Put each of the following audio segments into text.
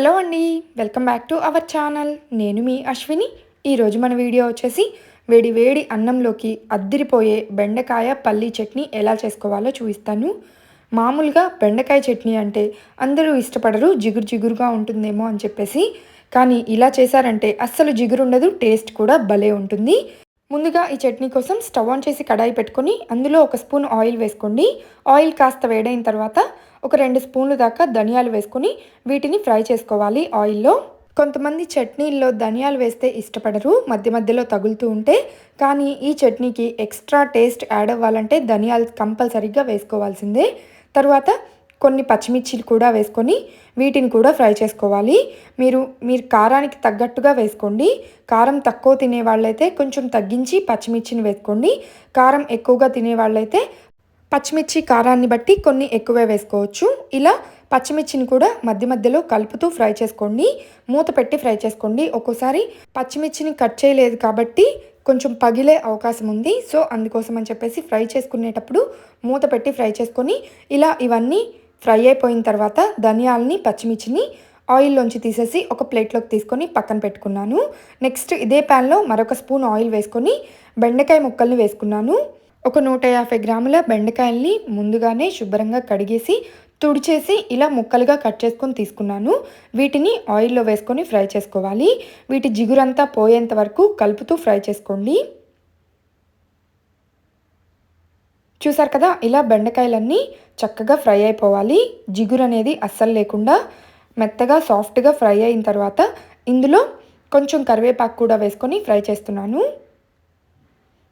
Hello అండి welcome back to our channel. నేను మీ అశ్విని. ఈరోజు మన వీడియో వచ్చేసి వేడి వేడి అన్నంలోకి అద్దిరిపోయే బెండకాయ పల్లీ చట్నీ ఎలా చేసుకోవాలో చూపిస్తాను. మామూలుగా బెండకాయ చట్నీ అంటే అందరూ ఇష్టపడరు జిగురు జిగురుగా ఉంటుందేమో అని చెప్పేసి. కానీ ఇలా చేశారంటే అస్సలు జిగురు ఉండదు టేస్ట్ కూడా భలే ఉంటుంది. ముందుగా ఈ చట్నీ కోసం స్టవ్ ఆన్ చేసి కడాయి పెట్టుకొని అందులో ఒక స్పూన్ ఆయిల్ వేసుకోండి. ఆయిల్ కాస్త వేడైన తర్వాత ఒక రెండు స్పూన్లు దాకా ధనియాలు వేసుకొని వీటిని ఫ్రై చేసుకోవాలి ఆయిల్లో. కొంతమంది చట్నీల్లో ధనియాలు వేస్తే ఇష్టపడరు మధ్య మధ్యలో తగులుతూ ఉంటే. కానీ ఈ చట్నీకి ఎక్స్ట్రా టేస్ట్ యాడ్ అవ్వాలంటే ధనియాలు కంపల్సరీగా వేసుకోవాల్సిందే. తర్వాత కొన్ని పచ్చిమిర్చిలు కూడా వేసుకొని వీటిని కూడా ఫ్రై చేసుకోవాలి. మీరు మీరు కారానికి తగ్గట్టుగా వేసుకోండి. కారం తక్కువ తినే వాళ్ళైతే కొంచెం తగ్గించి పచ్చిమిర్చిని వేసుకోండి. కారం ఎక్కువగా తినే వాళ్ళైతే పచ్చిమిర్చి కారాన్ని బట్టి కొన్ని ఎక్కువే వేసుకోవచ్చు. ఇలా పచ్చిమిర్చిని కూడా మధ్య మధ్యలో కలుపుతూ ఫ్రై చేసుకోండి. మూత పెట్టి ఫ్రై చేసుకోండి. ఒక్కోసారి పచ్చిమిర్చిని కట్ చేయలేదు కాబట్టి కొంచెం పగిలే అవకాశం ఉంది. సో అందుకోసం అని చెప్పేసి ఫ్రై చేసుకునేటప్పుడు మూత పెట్టి ఫ్రై చేసుకొని ఇలా ఇవన్నీ ఫ్రై అయిపోయిన తర్వాత ధనియాలని పచ్చిమిర్చిని ఆయిల్లోంచి తీసేసి ఒక ప్లేట్లోకి తీసుకొని పక్కన పెట్టుకున్నాను. నెక్స్ట్ ఇదే ప్యాన్లో మరొక స్పూన్ ఆయిల్ వేసుకొని బెండకాయ ముక్కల్ని వేసుకున్నాను. ఒక నూట యాభై గ్రాముల బెండకాయల్ని ముందుగానే శుభ్రంగా కడిగేసి తుడిచేసి ఇలా ముక్కలుగా కట్ చేసుకొని తీసుకున్నాను. వీటిని ఆయిల్లో వేసుకొని ఫ్రై చేసుకోవాలి. వీటి జిగురంతా పోయేంత వరకు కలుపుతూ ఫ్రై చేసుకోండి. చూసారు కదా ఇలా బెండకాయలన్నీ చక్కగా ఫ్రై అయిపోవాలి. జిగురు అనేది అస్సలు లేకుండా మెత్తగా సాఫ్ట్గా ఫ్రై అయిన తర్వాత ఇందులో కొంచెం కరివేపాకు కూడా వేసుకొని ఫ్రై చేస్తున్నాను.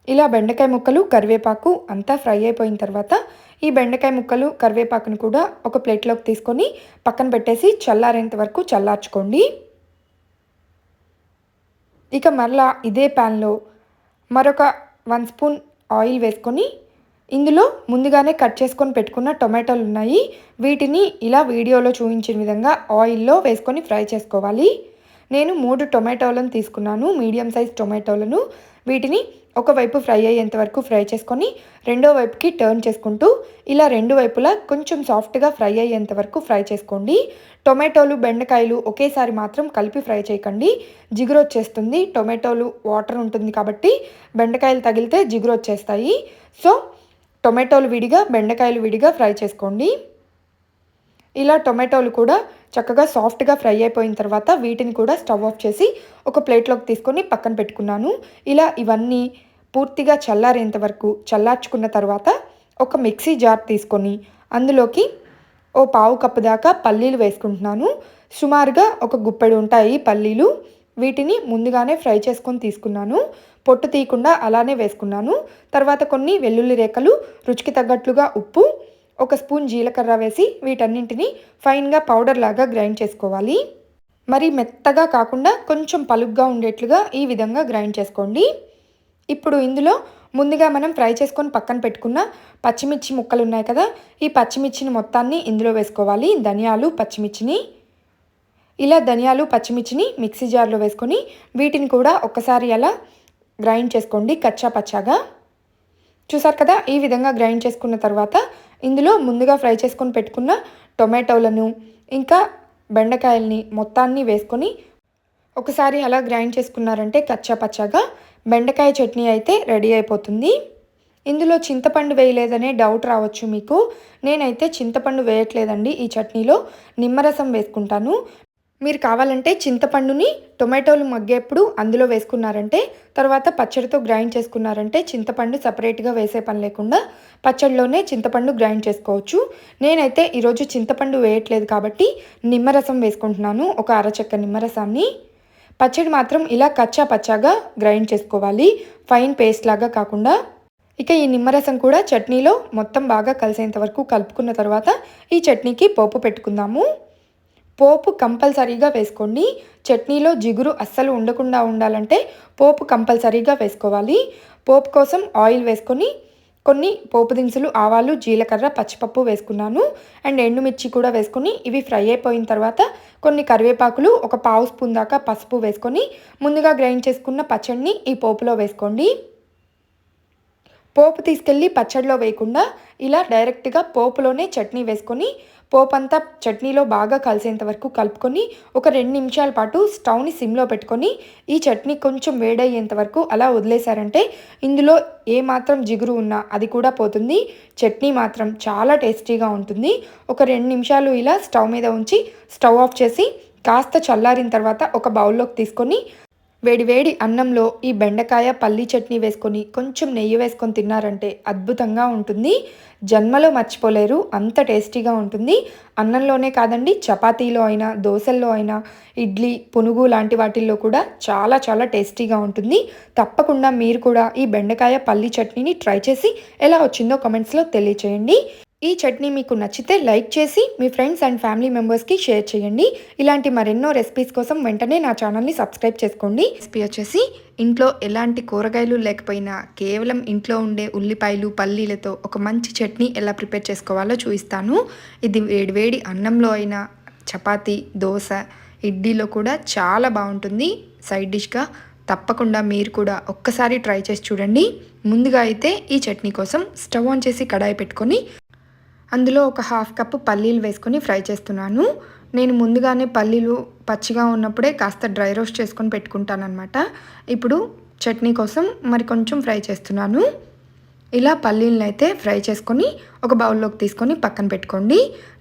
ఇలా బెండకాయ ముక్కలు కరివేపాకు అంతా ఫ్రై అయిపోయిన తర్వాత ఈ బెండకాయ ముక్కలు కరివేపాకును కూడా ఒక ప్లేట్లోకి తీసుకొని పక్కన పెట్టేసి చల్లారేంత వరకు చల్లార్చుకోండి. ఇక మరలా ఇదే ప్యాన్లో మరొక వన్ స్పూన్ ఆయిల్ వేసుకొని ఇందులో ముందుగానే కట్ చేసుకొని పెట్టుకున్న టొమాటోలు ఉన్నాయి. వీటిని ఇలా వీడియోలో చూపించిన విధంగా ఆయిల్లో వేసుకొని ఫ్రై చేసుకోవాలి. నేను మూడు టొమాటోలను తీసుకున్నాను మీడియం సైజ్ టొమాటోలను. వీటిని ఒకవైపు ఫ్రై అయ్యేంత వరకు ఫ్రై చేసుకొని రెండో వైపుకి టర్న్ చేసుకుంటూ ఇలా రెండు వైపులా కొంచెం సాఫ్ట్గా ఫ్రై అయ్యేంత వరకు ఫ్రై చేసుకోండి. టొమాటోలు బెండకాయలు ఒకేసారి మాత్రం కలిపి ఫ్రై చేయకండి. జిగురు వచ్చేస్తుంది టొమాటోలు వాటర్ ఉంటుంది కాబట్టి బెండకాయలు తగిలితే జిగురు వచ్చేస్తాయి. సో టొమాటోలు విడిగా బెండకాయలు విడిగా ఫ్రై చేసుకోండి. ఇలా టొమాటోలు కూడా చక్కగా సాఫ్ట్గా ఫ్రై అయిపోయిన తర్వాత వీటిని కూడా స్టవ్ ఆఫ్ చేసి ఒక ప్లేట్లోకి తీసుకొని పక్కన పెట్టుకున్నాను. ఇలా ఇవన్నీ పూర్తిగా చల్లారేంత వరకు చల్లార్చుకున్న తర్వాత ఒక మిక్సీ జార్ తీసుకొని అందులోకి ఓ పావు కప్పు దాకా పల్లీలు వేసుకుంటున్నాను. సుమారుగా ఒక గుప్పెడు ఉంటాయి పల్లీలు. వీటిని ముందుగానే ఫ్రై చేసుకొని తీసుకున్నాను. పొట్టు తీయకుండా అలానే వేసుకున్నాను. తర్వాత కొన్ని వెల్లుల్లి రేఖలు రుచికి తగ్గట్లుగా ఉప్పు ఒక స్పూన్ జీలకర్ర వేసి వీటన్నింటిని ఫైన్గా పౌడర్ లాగా గ్రైండ్ చేసుకోవాలి. మరి మెత్తగా కాకుండా కొంచెం పలుగ్గా ఉండేట్లుగా ఈ విధంగా గ్రైండ్ చేసుకోండి. ఇప్పుడు ఇందులో ముందుగా మనం ఫ్రై చేసుకొని పక్కన పెట్టుకున్న పచ్చిమిర్చి ముక్కలు ఉన్నాయి కదా ఈ పచ్చిమిర్చిని మొత్తాన్ని ఇందులో వేసుకోవాలి. ధనియాలు పచ్చిమిర్చిని. ఇలా ధనియాలు పచ్చిమిర్చిని మిక్సీ జార్లో వేసుకొని వీటిని కూడా ఒక్కసారి అలా గ్రైండ్ చేసుకోండి కచ్చా పచ్చాగా. చూసారు కదా ఈ విధంగా గ్రైండ్ చేసుకున్న తర్వాత ఇందులో ముందుగా ఫ్రై చేసుకొని పెట్టుకున్న టొమాటోలను ఇంకా బెండకాయల్ని మొత్తాన్ని వేసుకొని ఒకసారి అలా గ్రైండ్ చేసుకున్నారంటే కచ్చా పచ్చాగా. బెండకాయ చట్నీ అయితే రెడీ అయిపోతుంది. ఇందులో చింతపండు వేయలేదనే డౌట్ రావచ్చు మీకు. నేనైతే చింతపండు వేయట్లేదండి ఈ చట్నీలో. నిమ్మరసం వేసుకుంటాను. మీరు కావాలంటే చింతపండుని టొమాటోలు మగ్గేప్పుడు అందులో వేసుకున్నారంటే తర్వాత పచ్చడితో గ్రైండ్ చేసుకున్నారంటే చింతపండు సపరేట్గా వేసే పని లేకుండా పచ్చడిలోనే చింతపండు గ్రైండ్ చేసుకోవచ్చు. నేనైతే ఈరోజు చింతపండు వేయట్లేదు కాబట్టి నిమ్మరసం వేసుకుంటున్నాను ఒక అరచెక్క నిమ్మరసాన్ని. పచ్చడి మాత్రం ఇలా కచ్చా పచ్చాగా గ్రైండ్ చేసుకోవాలి ఫైన్ పేస్ట్ లాగా కాకుండా. ఇక ఈ నిమ్మరసం కూడా చట్నీలో మొత్తం బాగా కలిసేంత వరకు కలుపుకున్న తర్వాత ఈ చట్నీకి పోపు పెట్టుకుందాము. పోపు కంపల్సరీగా వేసుకోండి చట్నీలో జిగురు అస్సలు ఉండకుండా ఉండాలంటే పోపు కంపల్సరీగా వేసుకోవాలి. పోపు కోసం ఆయిల్ వేసుకొని కొన్ని పోపు దినుసులు ఆవాలు జీలకర్ర పచ్చిపప్పు వేసుకున్నాను. అండ్ ఎండుమిర్చి కూడా వేసుకొని ఇవి ఫ్రై అయిపోయిన తర్వాత కొన్ని కరివేపాకులు ఒక పావు స్పూన్ దాకా పసుపు వేసుకొని ముందుగా గ్రైండ్ చేసుకున్న పచ్చడిని ఈ పోపులో వేసుకోండి. పోపు తీసుకెళ్ళి పచ్చడిలో వేయకుండా ఇలా డైరెక్ట్గా పోపులోనే చట్నీ వేసుకొని పోపంతా చట్నీలో బాగా కలిసేంత వరకు కలుపుకొని ఒక రెండు నిమిషాల పాటు స్టవ్ని సిమ్లో పెట్టుకొని ఈ చట్నీ కొంచెం వేడయ్యేంత వరకు అలా వదిలేశారంటే ఇందులో ఏ మాత్రం జిగురు ఉన్నా అది కూడా పోతుంది. చట్నీ మాత్రం చాలా టేస్టీగా ఉంటుంది. ఒక రెండు నిమిషాలు ఇలా స్టవ్ మీద ఉంచి స్టవ్ ఆఫ్ చేసి కాస్త చల్లారిన తర్వాత ఒక బౌల్లోకి తీసుకొని వేడివేడి అన్నంలో ఈ బెండకాయ పల్లీ చట్నీ వేసుకొని కొంచెం నెయ్యి వేసుకొని తిన్నారంటే అద్భుతంగా ఉంటుంది. జన్మలో మర్చిపోలేరు. అంత టేస్టీగా ఉంటుంది. అన్నంలోనే కాదండి చపాతీలో అయినా దోశల్లో అయినా ఇడ్లీ పునుగు లాంటి వాటిల్లో కూడా చాలా చాలా టేస్టీగా ఉంటుంది. తప్పకుండా మీరు కూడా ఈ బెండకాయ పల్లీ చట్నీని ట్రై చేసి ఎలా వచ్చిందో కమెంట్స్లో తెలియచేయండి. ఈ చట్నీ మీకు నచ్చితే లైక్ చేసి మీ ఫ్రెండ్స్ అండ్ ఫ్యామిలీ మెంబర్స్కి షేర్ చేయండి. ఇలాంటి మరెన్నో రెసిపీస్ కోసం వెంటనే నా ఛానల్ని సబ్స్క్రైబ్ చేసుకోండి. రెసిపీ వచ్చేసి ఇంట్లో ఎలాంటి కూరగాయలు లేకపోయినా కేవలం ఇంట్లో ఉండే ఉల్లిపాయలు పల్లీలతో ఒక మంచి చట్నీ ఎలా ప్రిపేర్ చేసుకోవాలో చూపిస్తాను. ఇది వేడివేడి అన్నంలో అయినా చపాతి దోశ ఇడ్లీలో కూడా చాలా బాగుంటుంది. సైడ్ డిష్గా తప్పకుండా మీరు కూడా ఒక్కసారి ట్రై చేసి చూడండి. ముందుగా అయితే ఈ చట్నీ కోసం స్టవ్ ఆన్ చేసి కడాయి పెట్టుకొని అందులో ఒక హాఫ్ కప్పు పల్లీలు వేసుకొని ఫ్రై చేస్తున్నాను. నేను ముందుగానే పల్లీలు పచ్చిగా ఉన్నప్పుడే కాస్త డ్రై రోస్ట్ చేసుకొని పెట్టుకుంటానమాట ఇప్పుడు చట్నీ కోసం మరి కొంచెం ఫ్రై చేస్తున్నాను. ఇలా పల్లీలను అయితే ఫ్రై చేసుకొని ఒక బౌల్లోకి తీసుకొని పక్కన పెట్టుకోండి.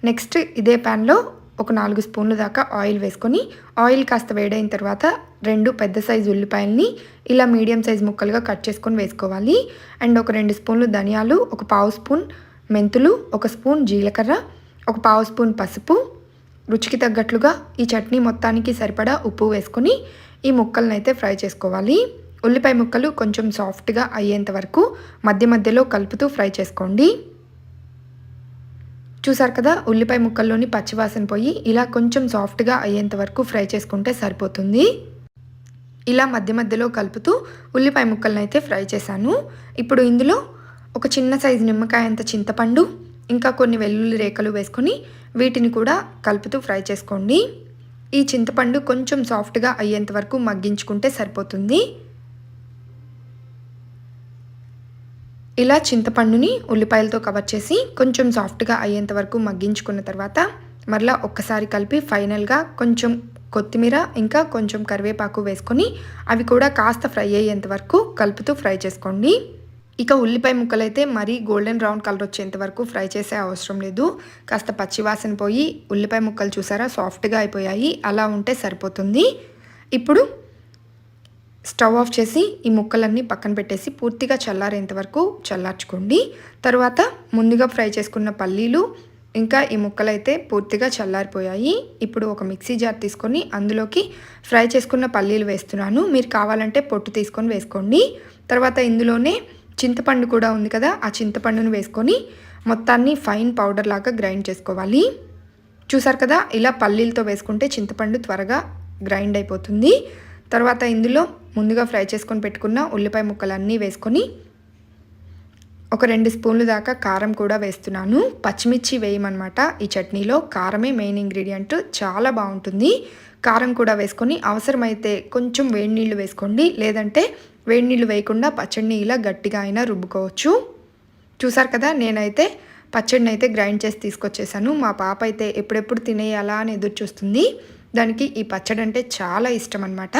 నెక్స్ట్ ఇదే ప్యాన్లో ఒక నాలుగు స్పూన్ల దాకా ఆయిల్ వేసుకొని ఆయిల్ కాస్త వేడైన తర్వాత రెండు పెద్ద సైజు ఉల్లిపాయల్ని ఇలా మీడియం సైజ్ ముక్కలుగా కట్ చేసుకొని వేసుకోవాలి. అండ్ ఒక రెండు స్పూన్లు ధనియాలు ఒక పావు స్పూన్ మెంతులు ఒక స్పూన్ జీలకర్ర ఒక పావు స్పూన్ పసుపు. రుచికి తగ్గట్లుగా ఈ చట్నీ మొత్తానికి సరిపడా ఉప్పు వేసుకొని ఈ ముక్కలను అయితే ఫ్రై చేసుకోవాలి. ఉల్లిపాయ ముక్కలు కొంచెం సాఫ్ట్గా అయ్యేంత వరకు మధ్య మధ్యలో కలుపుతూ ఫ్రై చేసుకోండి. చూసారు కదా ఉల్లిపాయ ముక్కల్లోని పచ్చివాసన పోయి ఇలా కొంచెం సాఫ్ట్గా అయ్యేంత వరకు ఫ్రై చేసుకుంటే సరిపోతుంది. ఇలా మధ్య మధ్యలో కలుపుతూ ఉల్లిపాయ ముక్కలను అయితే ఫ్రై చేశాను. ఇప్పుడు ఇందులో ఒక చిన్న సైజు నిమ్మకాయ అంత చింతపండు ఇంకా కొన్ని వెల్లుల్లి రేఖలు వేసుకొని వీటిని కూడా కలుపుతూ ఫ్రై చేసుకోండి. ఈ చింతపండు కొంచెం సాఫ్ట్గా అయ్యేంత వరకు మగ్గించుకుంటే సరిపోతుంది. ఇలా చింతపండుని ఉల్లిపాయలతో కవర్ చేసి కొంచెం సాఫ్ట్గా అయ్యేంత వరకు మగ్గించుకున్న తర్వాత మరలా ఒక్కసారి కలిపి ఫైనల్గా కొంచెం కొత్తిమీర ఇంకా కొంచెం కరివేపాకు వేసుకొని అవి కూడా కాస్త ఫ్రై అయ్యేంత వరకు కలుపుతూ ఫ్రై చేసుకోండి. ఇక ఉల్లిపాయ ముక్కలైతే మరీ గోల్డెన్ బ్రౌన్ కలర్ వచ్చేంత వరకు ఫ్రై చేసే అవసరం లేదు. కాస్త పచ్చివాసన పోయి ఉల్లిపాయ ముక్కలు చూసారా? సాఫ్ట్గా అయిపోయాయి. అలా ఉంటే సరిపోతుంది. ఇప్పుడు స్టవ్ ఆఫ్ చేసి ఈ ముక్కలన్నీ పక్కన పెట్టేసి పూర్తిగా చల్లారేంత వరకు చల్లార్చుకోండి. తర్వాత ముందుగా ఫ్రై చేసుకున్న పల్లీలు ఇంకా ఈ ముక్కలు అయితే పూర్తిగా చల్లారిపోయాయి. ఇప్పుడు ఒక మిక్సీ జార్ తీసుకొని అందులోకి ఫ్రై చేసుకున్న పల్లీలు వేస్తున్నాను. మీరు కావాలంటే పొట్టు తీసుకొని వేసుకోండి. తర్వాత ఇందులోనే చింతపండు కూడా ఉంది కదా ఆ చింతపండును వేసుకొని మొత్తాన్ని ఫైన్ పౌడర్ లాగా గ్రైండ్ చేసుకోవాలి. చూసారు కదా ఇలా పల్లీలతో వేసుకుంటే చింతపండు త్వరగా గ్రైండ్ అయిపోతుంది. తర్వాత ఇందులో ముందుగా ఫ్రై చేసుకొని పెట్టుకున్న ఉల్లిపాయ ముక్కలన్నీ వేసుకొని ఒక రెండు స్పూన్లు దాకా కారం కూడా వేస్తున్నాను. పచ్చిమిర్చి వేయమన్నమాట. ఈ చట్నీలో కారమే మెయిన్ ఇంగ్రీడియంట్. చాలా బాగుంటుంది. కారం కూడా వేసుకొని అవసరమైతే కొంచెం వేడి నీళ్ళు వేసుకోండి. లేదంటే వేడి నీళ్ళు వేయకుండా పచ్చడిని ఇలా గట్టిగా అయినా రుబ్బుకోవచ్చు. చూసారు కదా నేనైతే పచ్చడిని అయితే గ్రైండ్ చేసి తీసుకొచ్చేసాను. మా పాప అయితే ఎప్పుడెప్పుడు తినేయాలా అని ఎదురు చూస్తుంది. దానికి ఈ పచ్చడి అంటే చాలా ఇష్టం అనమాట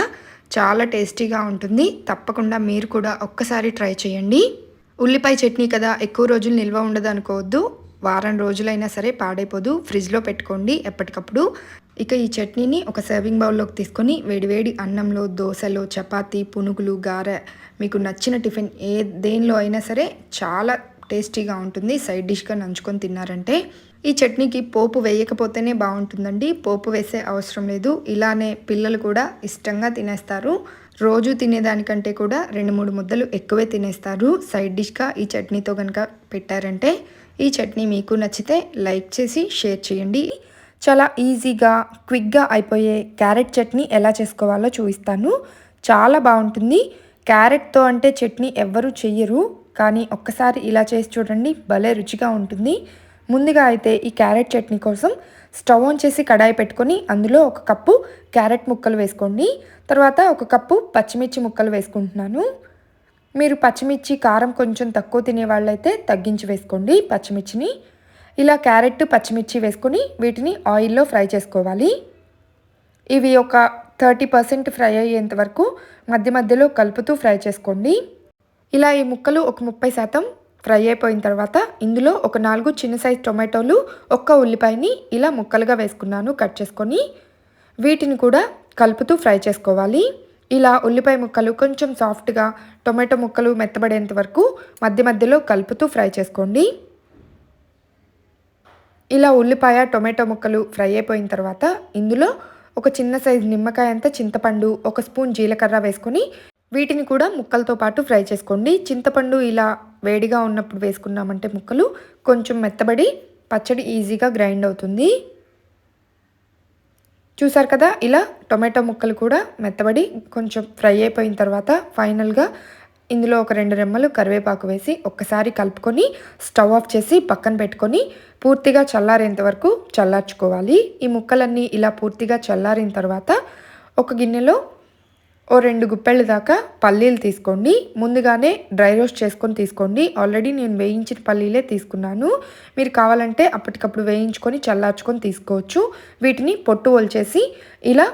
చాలా టేస్టీగా ఉంటుంది. తప్పకుండా మీరు కూడా ఒక్కసారి ట్రై చేయండి. ఉల్లిపాయ చట్నీ కదా ఎక్కువ రోజులు నిల్వ ఉండదు అనుకోవద్దు. వారం రోజులైనా సరే పాడైపోదు. ఫ్రిడ్జ్లో పెట్టుకోండి ఎప్పటికప్పుడు. ఇక ఈ చట్నీని ఒక సర్వింగ్ బౌల్లోకి తీసుకొని వేడివేడి అన్నంలో దోశలో చపాతీ పునుగులు గారె మీకు నచ్చిన టిఫిన్ ఏ దేనిలో అయినా సరే చాలా టేస్టీగా ఉంటుంది. సైడ్ డిష్గా నంచుకొని తిన్నారంటే ఈ చట్నీకి పోపు వేయకపోతేనే బాగుంటుందండి. పోపు వేసే అవసరం లేదు. ఇలానే పిల్లలు కూడా ఇష్టంగా తినేస్తారు. రోజు తినేదానికంటే కూడా రెండు మూడు ముద్దలు ఎక్కువే తినేస్తారు. సైడ్ డిష్గా ఈ చట్నీతో కనుక పెట్టారంటే ఈ చట్నీ మీకు నచ్చితే లైక్ చేసి షేర్ చేయండి. చాలా ఈజీగా క్విక్గా అయిపోయే క్యారెట్ చట్నీ ఎలా చేసుకోవాలో చూపిస్తాను. చాలా బాగుంటుంది. క్యారెట్తో అంటే చట్నీ ఎవ్వరూ చెయ్యరు కానీ ఒక్కసారి ఇలా చేసి చూడండి భలే రుచిగా ఉంటుంది. ముందుగా అయితే ఈ క్యారెట్ చట్నీ కోసం స్టవ్ ఆన్ చేసి కడాయి పెట్టుకొని అందులో ఒక కప్పు క్యారెట్ ముక్కలు వేసుకోండి. తర్వాత ఒక కప్పు పచ్చిమిర్చి ముక్కలు వేసుకుంటున్నాను. మీరు పచ్చిమిర్చి కారం కొంచెం తక్కువ తినే వాళ్ళైతే తగ్గించి వేసుకోండి పచ్చిమిర్చిని. ఇలా క్యారెట్ పచ్చిమిర్చి వేసుకొని వీటిని ఆయిల్లో ఫ్రై చేసుకోవాలి. ఇవి ఒక థర్టీ పర్సెంట్ ఫ్రై అయ్యేంత వరకు మధ్య మధ్యలో కలుపుతూ ఫ్రై చేసుకోండి. ఇలా ఈ ముక్కలు ఒక ముప్పై శాతం ఫ్రై అయిపోయిన తర్వాత ఇందులో ఒక నాలుగు చిన్న సైజ్ టొమాటోలు ఒక్క ఉల్లిపాయని ఇలా ముక్కలుగా వేసుకున్నాను కట్ చేసుకొని వీటిని కూడా కలుపుతూ ఫ్రై చేసుకోవాలి. ఇలా ఉల్లిపాయ ముక్కలు కొంచెం సాఫ్ట్గా టొమాటో ముక్కలు మెత్తబడేంత వరకు మధ్య మధ్యలో కలుపుతూ ఫ్రై చేసుకోండి. ఇలా ఉల్లిపాయ టొమాటో ముక్కలు ఫ్రై అయిపోయిన తర్వాత ఇందులో ఒక చిన్న సైజు నిమ్మకాయ అంత చింతపండు ఒక స్పూన్ జీలకర్ర వేసుకొని వీటిని కూడా ముక్కలతో పాటు ఫ్రై చేసుకోండి. చింతపండు ఇలా వేడిగా ఉన్నప్పుడు వేసుకున్నామంటే ముక్కలు కొంచెం మెత్తబడి పచ్చడి ఈజీగా గ్రైండ్ అవుతుంది. చూసారు కదా ఇలా టొమాటో ముక్కలు కూడా మెత్తబడి కొంచెం ఫ్రై అయిపోయిన తర్వాత ఫైనల్గా ఇందులో ఒక రెండు రెమ్మలు కరివేపాకు వేసి ఒక్కసారి కలుపుకొని స్టవ్ ఆఫ్ చేసి పక్కన పెట్టుకొని పూర్తిగా చల్లారేంత వరకు చల్లార్చుకోవాలి. ఈ ముక్కలన్నీ ఇలా పూర్తిగా చల్లారిన తర్వాత ఒక గిన్నెలో ఓ రెండు గుప్పెళ్ళ దాకా పల్లీలు తీసుకోండి. ముందుగానే డ్రై రోస్ట్ చేసుకొని తీసుకోండి. ఆల్రెడీ నేను వేయించిన పల్లీలే తీసుకున్నాను. మీరు కావాలంటే అప్పటికప్పుడు వేయించుకొని చల్లార్చుకొని తీసుకోవచ్చు. వీటిని పొట్టు ఒలిచేసి ఇలా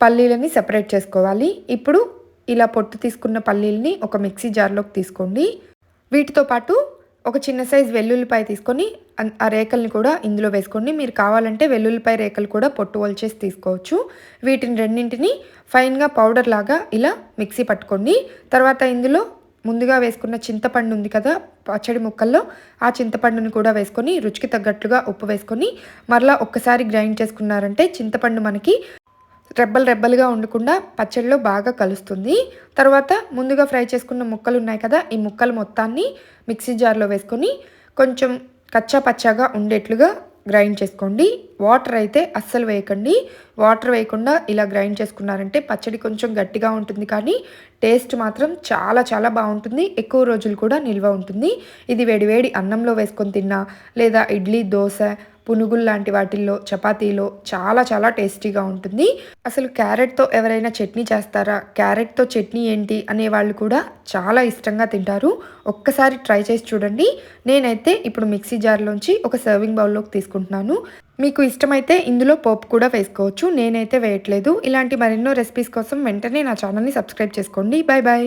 పల్లీలని సెపరేట్ చేసుకోవాలి. ఇప్పుడు ఇలా పొట్టు తీసుకున్న పల్లీలని ఒక మిక్సీ జార్లోకి తీసుకోండి. వీటితో పాటు ఒక చిన్న సైజ్ వెల్లుల్లిపాయ తీసుకొని ఆ రేకల్ని కూడా ఇందులో వేసుకోండి. మీరు కావాలంటే వెల్లుల్లిపాయ రేకలు కూడా పొట్టు వల్చేసి తీసుకోవచ్చు. వీటిని రెండింటిని ఫైన్గా పౌడర్ లాగా ఇలా మిక్సీ పట్టుకోండి. తర్వాత ఇందులో ముందుగా వేసుకున్న చింతపండు ఉంది కదా పచ్చడి ముక్కల్లో ఆ చింతపండుని కూడా వేసుకొని రుచికి తగ్గట్లుగా ఉప్పు వేసుకొని మరలా ఒక్కసారి గ్రైండ్ చేసుకున్నారంటే చింతపండు మనకి రెబ్బలు రెబ్బలుగా ఉండకుండా పచ్చడిలో బాగా కలుస్తుంది. తర్వాత ముందుగా ఫ్రై చేసుకున్న ముక్కలు ఉన్నాయి కదా ఈ ముక్కలు మొత్తాన్ని మిక్సీ జార్లో వేసుకొని కొంచెం కచ్చా పచ్చాగా ఉండేట్లుగా గ్రైండ్ చేసుకోండి. వాటర్ అయితే అస్సలు వేయకండి. వాటర్ వేయకుండా ఇలా గ్రైండ్ చేసుకున్నారంటే పచ్చడి కొంచెం గట్టిగా ఉంటుంది కానీ టేస్ట్ మాత్రం చాలా చాలా బాగుంటుంది. ఎక్కువ రోజులు కూడా నిల్వ ఉంటుంది. ఇది వేడివేడి అన్నంలో వేసుకొని తిన్నా లేదా ఇడ్లీ దోశ పునుగులు లాంటి వాటిల్లో చపాతీలో చాలా చాలా టేస్టీగా ఉంటుంది. అసలు క్యారెట్తో ఎవరైనా చట్నీ చేస్తారా? క్యారెట్తో చట్నీ ఏంటి? అనే వాళ్ళు కూడా చాలా ఇష్టంగా తింటారు. ఒక్కసారి ట్రై చేసి చూడండి. నేనైతే ఇప్పుడు మిక్సీ జార్లోంచి ఒక సర్వింగ్ బౌల్లోకి తీసుకుంటున్నాను. మీకు ఇష్టమైతే ఇందులో పోపు కూడా వేసుకోవచ్చు. నేనైతే వేయట్లేదు. ఇలాంటి మరెన్నో రెసిపీస్ కోసం వెంటనే నా ఛానల్ని సబ్స్క్రైబ్ చేసుకోండి. Bye bye